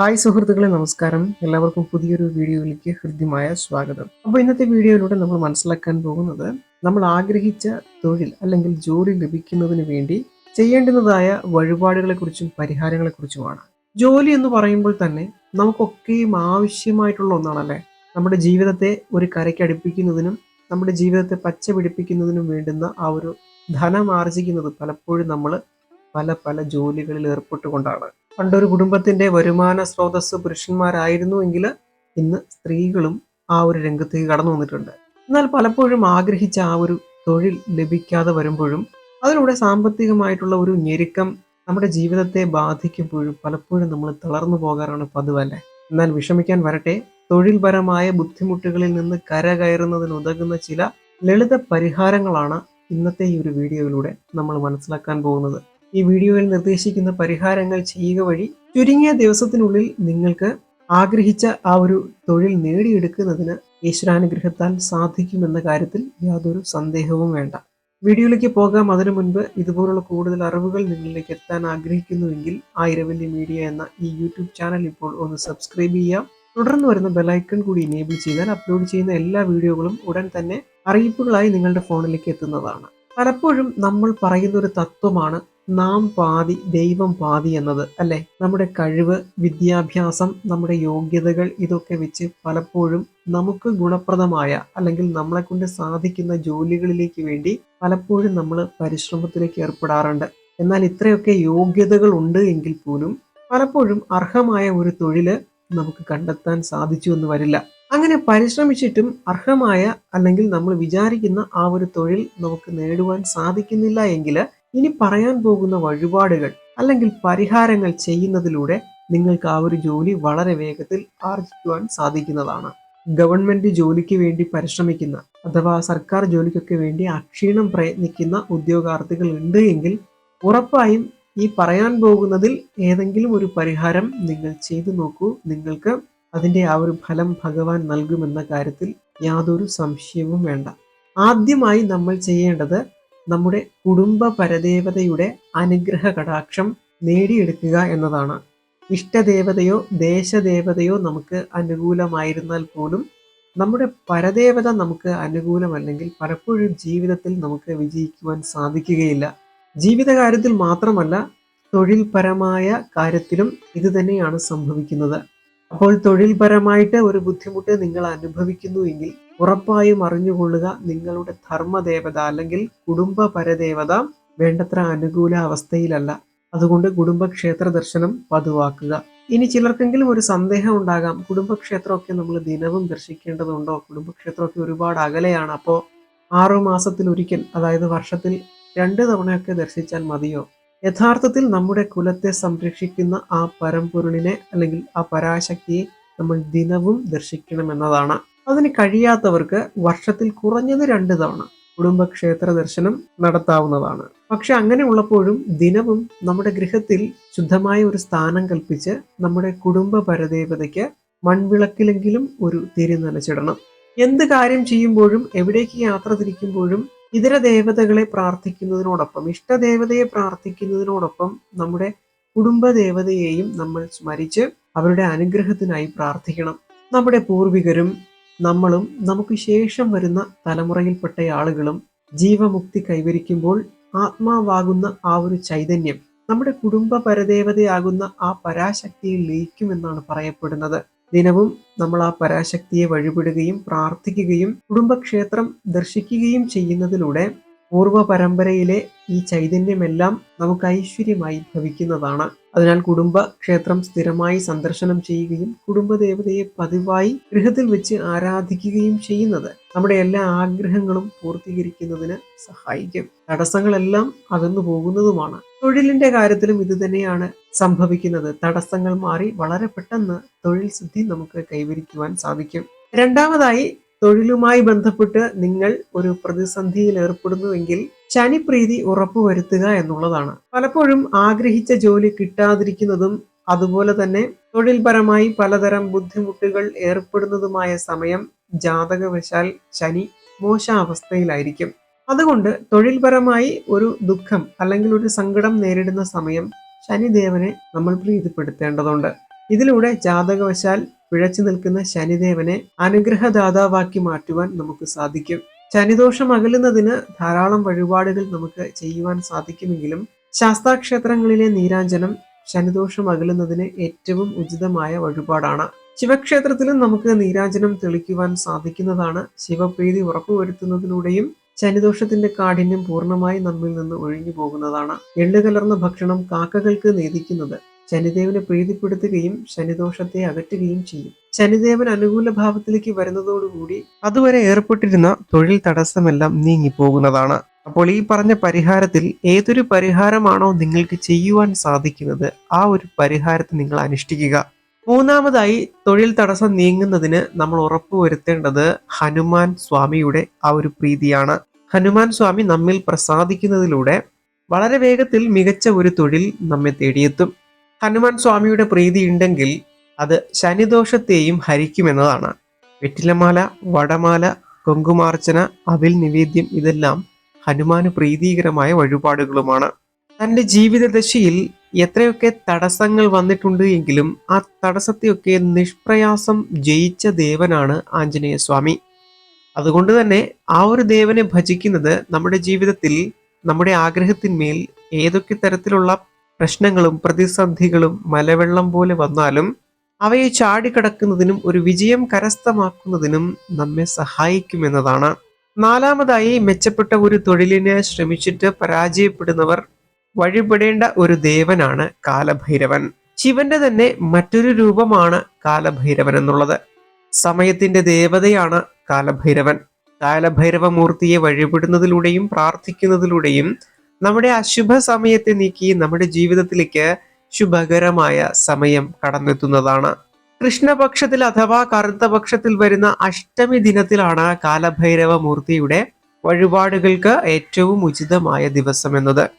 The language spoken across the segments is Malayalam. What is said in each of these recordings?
ഹായ് സുഹൃത്തുക്കളെ നമസ്കാരം. എല്ലാവർക്കും പുതിയൊരു വീഡിയോയിലേക്ക് ഹൃദ്യമായ സ്വാഗതം. അപ്പോൾ ഇന്നത്തെ വീഡിയോയിലൂടെ നമ്മൾ മനസ്സിലാക്കാൻ പോകുന്നത് നമ്മൾ ആഗ്രഹിച്ച തൊഴിൽ അല്ലെങ്കിൽ ജോലി ലഭിക്കുന്നതിന് വേണ്ടി ചെയ്യേണ്ടുന്നതായ വഴിപാടുകളെക്കുറിച്ചും പരിഹാരങ്ങളെക്കുറിച്ചുമാണ്. ജോലി എന്ന് പറയുമ്പോൾ തന്നെ നമുക്കൊക്കെയും ആവശ്യമായിട്ടുള്ള ഒന്നാണല്ലേ? നമ്മുടെ ജീവിതത്തെ ഒരു കരയ്ക്ക് അടുപ്പിക്കുന്നതിനും നമ്മുടെ ജീവിതത്തെ പച്ച പിടിപ്പിക്കുന്നതിനും വേണ്ടുന്ന ആ ഒരു ധനം ആർജിക്കുന്നത് പലപ്പോഴും നമ്മൾ പല പല ജോലികളിൽ ഏർപ്പെട്ടുകൊണ്ടാണ്. പണ്ടൊരു കുടുംബത്തിന്റെ വരുമാന സ്രോതസ് പുരുഷന്മാരായിരുന്നു എങ്കിൽ ഇന്ന് സ്ത്രീകളും ആ ഒരു രംഗത്തേക്ക് കടന്നു വന്നിട്ടുണ്ട്. എന്നാൽ പലപ്പോഴും ആഗ്രഹിച്ച ആ ഒരു തൊഴിൽ ലഭിക്കാതെ വരുമ്പോഴും അതിലൂടെ സാമ്പത്തികമായിട്ടുള്ള ഒരു ഞെരുക്കം നമ്മുടെ ജീവിതത്തെ ബാധിക്കുമ്പോഴും പലപ്പോഴും നമ്മൾ തളർന്നു പോകാറാണ് പതിവല്ലേ? എന്നാൽ വിഷമിക്കാൻ വരട്ടെ. തൊഴിൽപരമായ ബുദ്ധിമുട്ടുകളിൽ നിന്ന് കരകയറുന്നതിന് ഉതകുന്ന ചില ലളിത പരിഹാരങ്ങളാണ് ഇന്നത്തെ ഈ ഒരു വീഡിയോയിലൂടെ നമ്മൾ മനസ്സിലാക്കാൻ പോകുന്നത്. ഈ വീഡിയോയിൽ നിർദ്ദേശിക്കുന്ന പരിഹാരങ്ങൾ ചെയ്യുക വഴി ചുരുങ്ങിയ ദിവസത്തിനുള്ളിൽ നിങ്ങൾക്ക് ആഗ്രഹിച്ച ആ ഒരു തൊഴിൽ നേടിയെടുക്കുന്നതിന് ഈശ്വരാനുഗ്രഹത്താൽ സാധിക്കുമെന്ന കാര്യത്തിൽ യാതൊരു സന്ദേഹവും വേണ്ട. വീഡിയോയിലേക്ക് പോകാം. അതിനു മുൻപ് ഇതുപോലുള്ള കൂടുതൽ അറിവുകൾ നിങ്ങളിലേക്ക് എത്താൻ ആഗ്രഹിക്കുന്നുവെങ്കിൽ ആയിരവല്ലി മീഡിയ എന്ന ഈ യൂട്യൂബ് ചാനൽ ഇപ്പോൾ ഒന്ന് സബ്സ്ക്രൈബ് ചെയ്യാം. തുടർന്ന് വരുന്ന ബെലൈക്കൺ കൂടി എനേബിൾ ചെയ്താൽ അപ്ലോഡ് ചെയ്യുന്ന എല്ലാ വീഡിയോകളും ഉടൻ തന്നെ അറിയിപ്പുകളായി നിങ്ങളുടെ ഫോണിലേക്ക് എത്തുന്നതാണ്. പലപ്പോഴും നമ്മൾ പറയുന്ന ഒരു തത്വമാണ് നാം പാതി ദൈവം പാതി എന്നത് അല്ലെ? നമ്മുടെ കഴിവ് വിദ്യാഭ്യാസം നമ്മുടെ യോഗ്യതകൾ ഇതൊക്കെ വെച്ച് പലപ്പോഴും നമുക്ക് ഗുണപ്രദമായ അല്ലെങ്കിൽ നമ്മളെ കൊണ്ട് സാധിക്കുന്ന ജോലികളിലേക്ക് വേണ്ടി പലപ്പോഴും നമ്മൾ പരിശ്രമത്തിലേക്ക് ഏർപ്പെടാറുണ്ട്. എന്നാൽ ഇത്രയൊക്കെ യോഗ്യതകൾ ഉണ്ട് എങ്കിൽ പോലും പലപ്പോഴും അർഹമായ ഒരു തൊഴിൽ നമുക്ക് കണ്ടെത്താൻ സാധിച്ചു എന്ന് വരില്ല. അങ്ങനെ പരിശ്രമിച്ചിട്ടും അർഹമായ അല്ലെങ്കിൽ നമ്മൾ വിചാരിക്കുന്ന ആ ഒരു തൊഴിൽ നമുക്ക് നേടുവാൻ സാധിക്കുന്നില്ല എങ്കിൽ ഇനി പറയാൻ പോകുന്ന വഴിപാടുകൾ അല്ലെങ്കിൽ പരിഹാരങ്ങൾ ചെയ്യുന്നതിലൂടെ നിങ്ങൾക്ക് ആ ഒരു ജോലി വളരെ വേഗത്തിൽ ആർജിക്കുവാൻ സാധിക്കുന്നതാണ്. ഗവൺമെന്റ് ജോലിക്ക് വേണ്ടി പരിശ്രമിക്കുന്ന അഥവാ സർക്കാർ ജോലിക്കൊക്കെ വേണ്ടി അക്ഷീണം പ്രയത്നിക്കുന്ന ഉദ്യോഗാർത്ഥികൾ ഉണ്ട് എങ്കിൽ ഉറപ്പായും ഈ പറയാൻ പോകുന്നതിൽ ഏതെങ്കിലും ഒരു പരിഹാരം നിങ്ങൾ ചെയ്തു നോക്കൂ. നിങ്ങൾക്ക് അതിന്റെ ആ ഒരു ഫലം ഭഗവാൻ നൽകുമെന്ന കാര്യത്തിൽ യാതൊരു സംശയവും വേണ്ട. ആദ്യമായി നമ്മൾ ചെയ്യേണ്ടത് നമ്മുടെ കുടുംബ പരദേവതയുടെ അനുഗ്രഹ കടാക്ഷം നേടിയെടുക്കുക എന്നതാണ്. ഇഷ്ടദേവതയോ ദേശദേവതയോ നമുക്ക് അനുകൂലമായിരുന്നാൽ പോലും നമ്മുടെ പരദേവത നമുക്ക് അനുകൂലമല്ലെങ്കിൽ പലപ്പോഴും ജീവിതത്തിൽ നമുക്ക് വിജയിക്കുവാൻ സാധിക്കുകയില്ല. ജീവിതകാര്യത്തിൽ മാത്രമല്ല തൊഴിൽപരമായ കാര്യത്തിലും ഇത് തന്നെയാണ് സംഭവിക്കുന്നത്. അപ്പോൾ തൊഴിൽപരമായിട്ട് ഒരു ബുദ്ധിമുട്ട് നിങ്ങൾ അനുഭവിക്കുന്നുവെങ്കിൽ ഉറപ്പായും അറിഞ്ഞുകൊള്ളുക നിങ്ങളുടെ ധർമ്മദേവത അല്ലെങ്കിൽ കുടുംബ പരദേവത വേണ്ടത്ര അനുകൂല അവസ്ഥയിലല്ല. അതുകൊണ്ട് കുടുംബക്ഷേത്ര ദർശനം പതിവാക്കുക. ഇനി ചിലർക്കെങ്കിലും ഒരു സന്ദേഹം ഉണ്ടാകാം. കുടുംബക്ഷേത്രമൊക്കെ നമ്മൾ ദിനവും ദർശിക്കേണ്ടതുണ്ടോ? കുടുംബക്ഷേത്രമൊക്കെ ഒരുപാട് അകലെയാണ്. അപ്പോൾ ആറു മാസത്തിൽ ഒരിക്കൽ അതായത് വർഷത്തിൽ രണ്ട് തവണയൊക്കെ ദർശിച്ചാൽ മതിയോ? യഥാർത്ഥത്തിൽ നമ്മുടെ കുലത്തെ സംരക്ഷിക്കുന്ന ആ പരമ്പൊരുളിനെ അല്ലെങ്കിൽ ആ പരാശക്തിയെ നമ്മൾ ദിനവും ദർശിക്കണമെന്നതാണ് അതിന് കഴിയാത്തവർക്ക് വർഷത്തിൽ കുറഞ്ഞത് രണ്ട് തവണ കുടുംബക്ഷേത്ര ദർശനം നടത്താവുന്നതാണ്. പക്ഷെ അങ്ങനെ ഉള്ളപ്പോഴും ദിനവും നമ്മുടെ ഗൃഹത്തിൽ ശുദ്ധമായ ഒരു സ്ഥാനം കൽപ്പിച്ച് നമ്മുടെ കുടുംബ പരദേവതയ്ക്ക് മൺവിളക്കിലെങ്കിലും ഒരു തിരി നനച്ചിടണം. എന്ത് കാര്യം ചെയ്യുമ്പോഴും എവിടേക്ക് യാത്ര തിരിക്കുമ്പോഴും ഇതര ദേവതകളെ പ്രാർത്ഥിക്കുന്നതിനോടൊപ്പം ഇഷ്ടദേവതയെ പ്രാർത്ഥിക്കുന്നതിനോടൊപ്പം നമ്മുടെ കുടുംബ ദേവതയെയും നമ്മൾ സ്മരിച്ച് അവരുടെ അനുഗ്രഹത്തിനായി പ്രാർത്ഥിക്കണം. നമ്മുടെ പൂർവികരും നമ്മളും നമുക്ക് ശേഷം വരുന്ന തലമുറയിൽപ്പെട്ട ആളുകളും ജീവമുക്തി കൈവരിക്കുമ്പോൾ ആത്മാവാകുന്ന ആ ഒരു ചൈതന്യം നമ്മുടെ കുടുംബ പരദേവതയാകുന്ന ആ പരാശക്തിയിൽ ലയിക്കുമെന്നാണ് പറയപ്പെടുന്നത്. ദിനവും നമ്മൾ ആ പരാശക്തിയെ വഴിപെടുകയും പ്രാർത്ഥിക്കുകയും കുടുംബക്ഷേത്രം ദർശിക്കുകയും ചെയ്യുന്നതിലൂടെ പൂർവ പരമ്പരയിലെ ഈ ചൈതന്യമെല്ലാം നമുക്ക് ഐശ്വര്യമായി ഭവിക്കുന്നതാണ്. അതിനാൽ കുടുംബ ക്ഷേത്രം സ്ഥിരമായി സന്ദർശനം ചെയ്യുകയും കുടുംബദേവതയെ പതിവായി ഗൃഹത്തിൽ വെച്ച് ആരാധിക്കുകയും ചെയ്യുന്നത് നമ്മുടെ എല്ലാ ആഗ്രഹങ്ങളും പൂർത്തീകരിക്കുന്നതിന് സഹായിക്കും. തടസ്സങ്ങളെല്ലാം അകന്നു പോകുന്നതുമാണ്. തൊഴിലിന്റെ കാര്യത്തിലും ഇത് തന്നെയാണ് സംഭവിക്കുന്നത്. തടസ്സങ്ങൾ മാറി വളരെ പെട്ടെന്ന് തൊഴിൽ സിദ്ധി നമുക്ക് കൈവരിക്കുവാൻ സാധിക്കും. രണ്ടാമതായി തൊഴിലുമായി ബന്ധപ്പെട്ട് നിങ്ങൾ ഒരു പ്രതിസന്ധിയിൽ ഏർപ്പെടുന്നുവെങ്കിൽ ശനിപ്രീതി ഉറപ്പുവരുത്തുക എന്നുള്ളതാണ്. പലപ്പോഴും ആഗ്രഹിച്ച ജോലി കിട്ടാതിരിക്കുന്നതും അതുപോലെ തന്നെ തൊഴിൽപരമായി പലതരം ബുദ്ധിമുട്ടുകൾ ഏർപ്പെടുന്നതുമായ സമയം ജാതകവശാൽ ശനി മോശാവസ്ഥയിലായിരിക്കും. അതുകൊണ്ട് തൊഴിൽപരമായി ഒരു ദുഃഖം അല്ലെങ്കിൽ ഒരു സങ്കടം നേരിടുന്ന സമയം ശനിദേവനെ നമ്മൾ പ്രീതിപ്പെടുത്തേണ്ടതുണ്ട്. ഇതിലൂടെ ജാതകവശാൽ പിഴച്ചു നിൽക്കുന്ന ശനിദേവനെ അനുഗ്രഹദാതാവാക്കി മാറ്റുവാൻ നമുക്ക് സാധിക്കും. ശനിദോഷം അകലുന്നതിന് ധാരാളം വഴിപാടുകൾ നമുക്ക് ചെയ്യുവാൻ സാധിക്കുമെങ്കിലും ശാസ്താക്ഷേത്രങ്ങളിലെ നീരാഞ്ജനം ശനിദോഷം അകലുന്നതിന് ഏറ്റവും ഉചിതമായ വഴിപാടാണ്. ശിവക്ഷേത്രത്തിലും നമുക്ക് നീരാഞ്ജനം തെളിക്കുവാൻ സാധിക്കുന്നതാണ്. ശിവപ്രീതി ഉറപ്പുവരുത്തുന്നതിലൂടെയും ശനിദോഷത്തിന്റെ കാഠിന്യം പൂർണമായി നമ്മിൽ നിന്ന് ഒഴിഞ്ഞു പോകുന്നതാണ് എള്ളുകലർന്ന ഭക്ഷണം കാക്കകൾക്ക് നേദിക്കുന്നത് ശനിദേവനെ പ്രീതിപ്പെടുത്തുകയും ശനിദോഷത്തെ അകറ്റുകയും ചെയ്യും. ശനിദേവൻ അനുകൂല ഭാവത്തിലേക്ക് വരുന്നതോടുകൂടി അതുവരെ ഏർപ്പെട്ടിരുന്ന തൊഴിൽ തടസ്സമെല്ലാം നീങ്ങിപ്പോകുന്നതാണ്. അപ്പോൾ ഈ പറഞ്ഞ പരിഹാരത്തിൽ ഏതൊരു പരിഹാരമാണോ നിങ്ങൾക്ക് ചെയ്യുവാൻ സാധിക്കുന്നത്? ആ ഒരു പരിഹാരത്തെ നിങ്ങൾ അനുഷ്ഠിക്കുക. മൂന്നാമതായി തൊഴിൽ തടസ്സം നീങ്ങുന്നതിന് നമ്മൾ ഉറപ്പുവരുത്തേണ്ടത് ഹനുമാൻ സ്വാമിയുടെ ആ ഒരു പ്രീതിയാണ്. ഹനുമാൻ സ്വാമി നമ്മിൽ പ്രസാദിക്കുന്നതിലൂടെ വളരെ വേഗത്തിൽ മികച്ച ഒരു തൊഴിൽ നമ്മെ തേടിയെത്തും. ഹനുമാൻ സ്വാമിയുടെ പ്രീതി ഉണ്ടെങ്കിൽ അത് ശനിദോഷത്തെയും ഹരിക്കുമെന്നതാണ്. വെറ്റിലമാല വടമാല കൊങ്കുമാർച്ചന അവിൽ നിവേദ്യം ഇതെല്ലാം ഹനുമാന് പ്രീതികരമായ വഴിപാടുകളുമാണ്. തന്റെ ജീവിതദശയിൽ എത്രയൊക്കെ തടസ്സങ്ങൾ വന്നിട്ടുണ്ട് എങ്കിലും ആ തടസ്സത്തെയൊക്കെ നിഷ്പ്രയാസം ജയിച്ച ദേവനാണ് ആഞ്ജനേയ സ്വാമി അതുകൊണ്ട് തന്നെ ആ ഒരു ദേവനെ ഭജിക്കുന്നത് നമ്മുടെ ജീവിതത്തിൽ നമ്മുടെ ആഗ്രഹത്തിന്മേൽ ഏതൊക്കെ തരത്തിലുള്ള പ്രശ്നങ്ങളും പ്രതിസന്ധികളും മലവെള്ളം പോലെ വന്നാലും അവയെ ചാടിക്കടക്കുന്നതിനും ഒരു വിജയം കരസ്ഥമാക്കുന്നതിനും നമ്മെ സഹായിക്കുമെന്നതാണ്. നാലാമതായി മെച്ചപ്പെട്ട ഒരു തൊഴിലിനെ ശ്രമിച്ചിട്ട് പരാജയപ്പെടുന്നവർ വഴിപെടേണ്ട ഒരു ദേവനാണ് കാലഭൈരവൻ. ശിവന്റെ തന്നെ മറ്റൊരു രൂപമാണ് കാലഭൈരവൻ എന്നുള്ളത്. സമയത്തിന്റെ ദേവതയാണ് കാലഭൈരവൻ. കാലഭൈരവ മൂർത്തിയെ വഴിപെടുന്നതിലൂടെയും പ്രാർത്ഥിക്കുന്നതിലൂടെയും നമ്മുടെ അശുഭ സമയത്തെ നീക്കി നമ്മുടെ ജീവിതത്തിലേക്ക് ശുഭകരമായ സമയം കടന്നെത്തുന്നതാണ്. കൃഷ്ണപക്ഷത്തിൽ അഥവാ കറുത്ത പക്ഷത്തിൽ വരുന്ന അഷ്ടമി ദിനത്തിലാണ് കാലഭൈരവ മൂർത്തിയുടെ വഴിപാടുകൾക്ക് ഏറ്റവും ഉചിതമായ ദിവസം എന്നത്.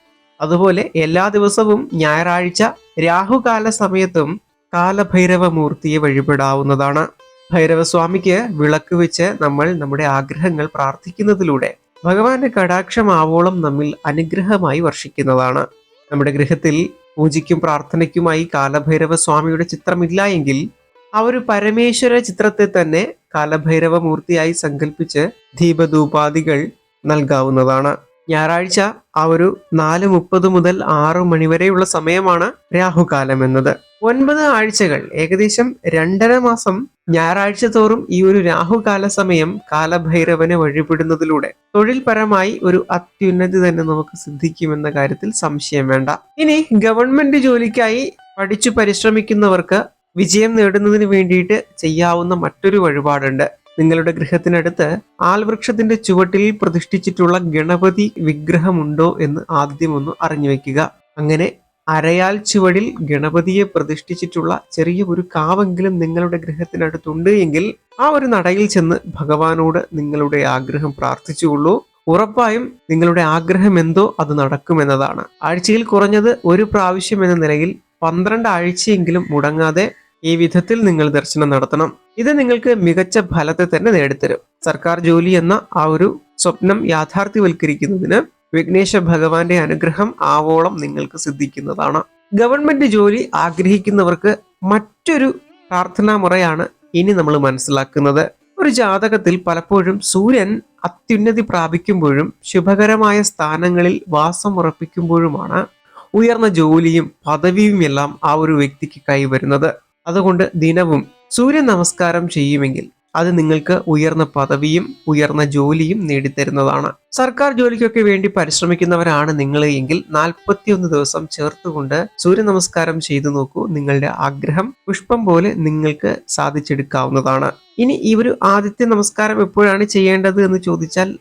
അതുപോലെ എല്ലാ ദിവസവും ഞായറാഴ്ച രാഹുകാല സമയത്തും കാലഭൈരവ മൂർത്തിയെ വഴിപെടാവുന്നതാണ്. ഭൈരവസ്വാമിക്ക് വിളക്ക് വെച്ച് നമ്മൾ നമ്മുടെ ആഗ്രഹങ്ങൾ പ്രാർത്ഥിക്കുന്നതിലൂടെ ഭഗവാന്റെ കടാക്ഷം ആവോളം നമ്മിൽ അനുഗ്രഹമായി വർഷിക്കുന്നതാണ്. നമ്മുടെ ഗൃഹത്തിൽ പൂജയ്ക്കും പ്രാർത്ഥനയ്ക്കുമായി കാലഭൈരവ സ്വാമിയുടെ ചിത്രമില്ല എങ്കിൽ ആ ഒരു പരമേശ്വര ചിത്രത്തെ തന്നെ കാലഭൈരവ മൂർത്തിയായി സങ്കല്പിച്ച് ദീപധൂപാദികൾ നൽകാവുന്നതാണ്. ഞായറാഴ്ച ആ ഒരു നാല് മുപ്പത് മുതൽ ആറ് മണിവരെയുള്ള സമയമാണ് രാഹുകാലം എന്നത്. ഒൻപത് ആഴ്ചകൾ ഏകദേശം രണ്ടര മാസം ഞായറാഴ്ച തോറും ഈ ഒരു രാഹുകാല സമയം കാലഭൈരവനെ വഴിപെടുന്നതിലൂടെ തൊഴിൽപരമായി ഒരു അത്യുന്നതി തന്നെ നമുക്ക് സിദ്ധിക്കുമെന്ന കാര്യത്തിൽ സംശയം വേണ്ട. ഇനി ഗവൺമെന്റ് ജോലിക്കായി പഠിച്ചു പരിശ്രമിക്കുന്നവർക്ക് വിജയം നേടുന്നതിന് വേണ്ടിയിട്ട് ചെയ്യാവുന്ന മറ്റൊരു വഴിപാടുണ്ട്. നിങ്ങളുടെ ഗൃഹത്തിനടുത്ത് ആൽവൃക്ഷത്തിന്റെ ചുവട്ടിൽ പ്രതിഷ്ഠിച്ചിട്ടുള്ള ഗണപതി വിഗ്രഹമുണ്ടോ എന്ന് ആദ്യം ഒന്ന് അറിഞ്ഞു വെക്കുക. അങ്ങനെ അരയാൽ ചുവടിൽ ഗണപതിയെ പ്രതിഷ്ഠിച്ചിട്ടുള്ള ചെറിയ ഒരു കാവെങ്കിലും നിങ്ങളുടെ ഗൃഹത്തിനടുത്തുണ്ട് എങ്കിൽ ആ ഒരു നടയിൽ ചെന്ന് ഭഗവാനോട് നിങ്ങളുടെ ആഗ്രഹം പ്രാർത്ഥിച്ചുകൊള്ളൂ. ഉറപ്പായും നിങ്ങളുടെ ആഗ്രഹം എന്തോ അത് നടക്കുമെന്നതാണ്. ആഴ്ചയിൽ കുറഞ്ഞത് ഒരു പ്രാവശ്യം എന്ന നിലയിൽ പന്ത്രണ്ട് ആഴ്ചയെങ്കിലും മുടങ്ങാതെ ഈ വിധത്തിൽ നിങ്ങൾ ദർശനം നടത്തണം. ഇത് നിങ്ങൾക്ക് മികച്ച ഫലത്തെ തന്നെ നേടിത്തരും. സർക്കാർ ജോലി എന്ന ആ ഒരു സ്വപ്നം യാഥാർത്ഥ്യവൽക്കരിക്കുന്നതിന് വിഘ്നേശ ഭഗവാന്റെ അനുഗ്രഹം ആവോളം നിങ്ങൾക്ക് സിദ്ധിക്കുന്നതാണ്. ഗവൺമെന്റ് ജോലി ആഗ്രഹിക്കുന്നവർക്ക് മറ്റൊരു പ്രാർത്ഥനാ മുറയാണ് ഇനി നമ്മൾ മനസ്സിലാക്കുന്നത്. ഒരു ജാതകത്തിൽ പലപ്പോഴും സൂര്യൻ അത്യുന്നതി പ്രാപിക്കുമ്പോഴും ശുഭകരമായ സ്ഥാനങ്ങളിൽ വാസം ഉറപ്പിക്കുമ്പോഴുമാണ് ഉയർന്ന ജോലിയും പദവിയും എല്ലാം ആ ഒരു വ്യക്തിക്ക് കൈവരുന്നത്. അതുകൊണ്ട് ദിനവും സൂര്യ നമസ്കാരം ചെയ്യുമെങ്കിൽ അത് നിങ്ങൾക്ക് ഉയർന്ന പദവിയും ഉയർന്ന ജോലിയും നേടിത്തരുന്നതാണ്. സർക്കാർ ജോലിക്കൊക്കെ വേണ്ടി പരിശ്രമിക്കുന്നവരാണ് നിങ്ങൾ എങ്കിൽ നാൽപ്പത്തിയൊന്ന് ദിവസം ചേർത്തുകൊണ്ട് സൂര്യ നമസ്കാരം ചെയ്തു നോക്കൂ. നിങ്ങളുടെ ആഗ്രഹം പുഷ്പം പോലെ നിങ്ങൾക്ക് സാധിച്ചെടുക്കാവുന്നതാണ്. ഇനി ഈ ഒരു ആദിത്യ നമസ്കാരം എപ്പോഴാണ് ചെയ്യേണ്ടത് എന്ന് ചോദിച്ചാൽ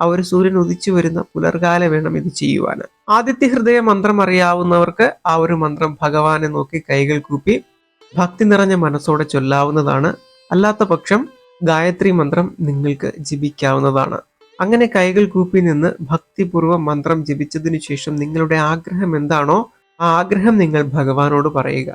ആ ഒരു സൂര്യൻ ഉദിച്ചു വരുന്ന പുലർകാലം വേണം ഇത് ചെയ്യുവാൻ. ആദിത്യ ഹൃദയ മന്ത്രം അറിയാവുന്നവർക്ക് ആ ഒരു മന്ത്രം ഭഗവാനെ നോക്കി കൈകൾ കൂപ്പി ഭക്തി നിറഞ്ഞ മനസ്സോടെ ചൊല്ലാവുന്നതാണ്. അല്ലാത്ത പക്ഷം ഗായത്രി മന്ത്രം നിങ്ങൾക്ക് ജപിക്കാവുന്നതാണ്. അങ്ങനെ കൈകൾ കൂപ്പി നിന്ന് ഭക്തിപൂർവം മന്ത്രം ജപിച്ചതിനു ശേഷം നിങ്ങളുടെ ആഗ്രഹം എന്താണോ ആ ആഗ്രഹം നിങ്ങൾ ഭഗവാനോട് പറയുക.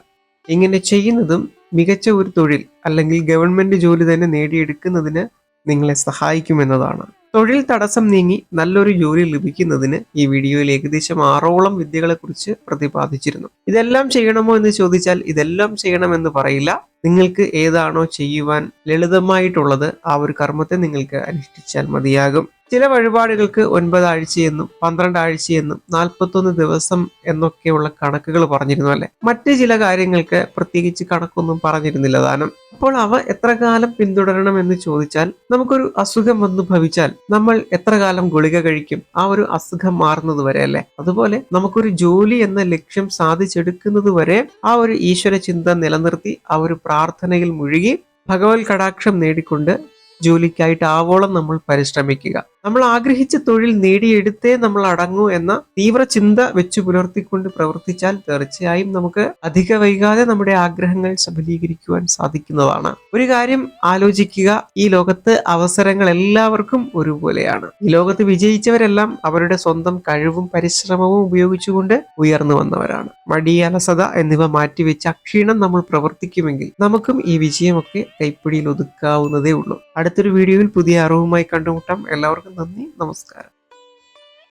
ഇങ്ങനെ ചെയ്യുന്നതും മികച്ച ഒരു തൊഴിൽ അല്ലെങ്കിൽ ഗവൺമെന്റ് ജോലി തന്നെ നേടിയെടുക്കുന്നതിന് നിങ്ങളെ സഹായിക്കുമെന്നതാണ്. തൊഴിൽ തടസ്സം നീങ്ങി നല്ലൊരു ജോലി ലഭിക്കുന്നതിന് ഈ വീഡിയോയിൽ ഏകദേശം ആറോളം വിദ്യകളെക്കുറിച്ച് പ്രതിപാദിച്ചിരുന്നു. ഇതെല്ലാം ചെയ്യണമോ എന്ന് ചോദിച്ചാൽ ഇതെല്ലാം ചെയ്യണമെന്ന് പറയില്ല. നിങ്ങൾക്ക് ഏതാണോ ചെയ്യുവാൻ ലളിതമായിട്ടുള്ളത് ആ ഒരു കർമ്മത്തെ നിങ്ങൾക്ക് അനുഷ്ഠിച്ചാൽ മതിയാകും. ചില വഴിപാടുകൾക്ക് ഒൻപത് ആഴ്ചയെന്നും പന്ത്രണ്ട് ആഴ്ചയെന്നും നാൽപ്പത്തൊന്ന് ദിവസം എന്നൊക്കെയുള്ള കണക്കുകൾ പറഞ്ഞിരുന്നു അല്ലെ? മറ്റ് ചില കാര്യങ്ങൾക്ക് പ്രത്യേകിച്ച് കണക്കൊന്നും പറഞ്ഞിരുന്നില്ല ദാനം അപ്പോൾ അവ എത്ര കാലം പിന്തുടരണം എന്ന് ചോദിച്ചാൽ നമുക്കൊരു അസുഖം വന്നു ഭവിച്ചാൽ നമ്മൾ എത്ര കാലം ഗുളിക കഴിക്കും? ആ ഒരു അസുഖം മാറുന്നത് വരെ അല്ലേ? അതുപോലെ നമുക്കൊരു ജോലി എന്ന ലക്ഷ്യം സാധിച്ചെടുക്കുന്നത് വരെ ആ ഒരു ഈശ്വര ചിന്ത നിലനിർത്തി ആ ഒരു പ്രാർത്ഥനയിൽ മുഴുകി ഭഗവത് കടാക്ഷം നേടിക്കൊണ്ട് ജോലിക്കായിട്ട് ആവോളം നമ്മൾ പരിശ്രമിക്കുക. നമ്മൾ ആഗ്രഹിച്ച തൊഴിൽ നേടിയെടുത്തേ നമ്മൾ അടങ്ങൂ എന്ന തീവ്ര ചിന്ത വെച്ചു പുലർത്തിക്കൊണ്ട് പ്രവർത്തിച്ചാൽ തീർച്ചയായും നമുക്ക് അധിക വൈകാതെ നമ്മുടെ ആഗ്രഹങ്ങൾ സഫലീകരിക്കുവാൻ സാധിക്കുന്നതാണ്. ഒരു കാര്യം ആലോചിക്കുക ഈ ലോകത്ത് അവസരങ്ങൾ എല്ലാവർക്കും ഒരുപോലെയാണ്. ഈ ലോകത്ത് വിജയിച്ചവരെല്ലാം അവരുടെ സ്വന്തം കഴിവും പരിശ്രമവും ഉപയോഗിച്ചുകൊണ്ട് ഉയർന്നു വന്നവരാണ്. മടി അലസത എന്നിവ മാറ്റിവെച്ച് അക്ഷീണം നമ്മൾ പ്രവർത്തിക്കുമെങ്കിൽ നമുക്കും ഈ വിജയമൊക്കെ കൈപ്പിടിയിൽ ഒതുക്കാവുന്നതേ ഉള്ളൂ. അടുത്തൊരു വീഡിയോയിൽ പുതിയ അറിവുമായി കണ്ടുമുട്ടാം. എല്ലാവർക്കും നന്ദി നമസ്കാരം.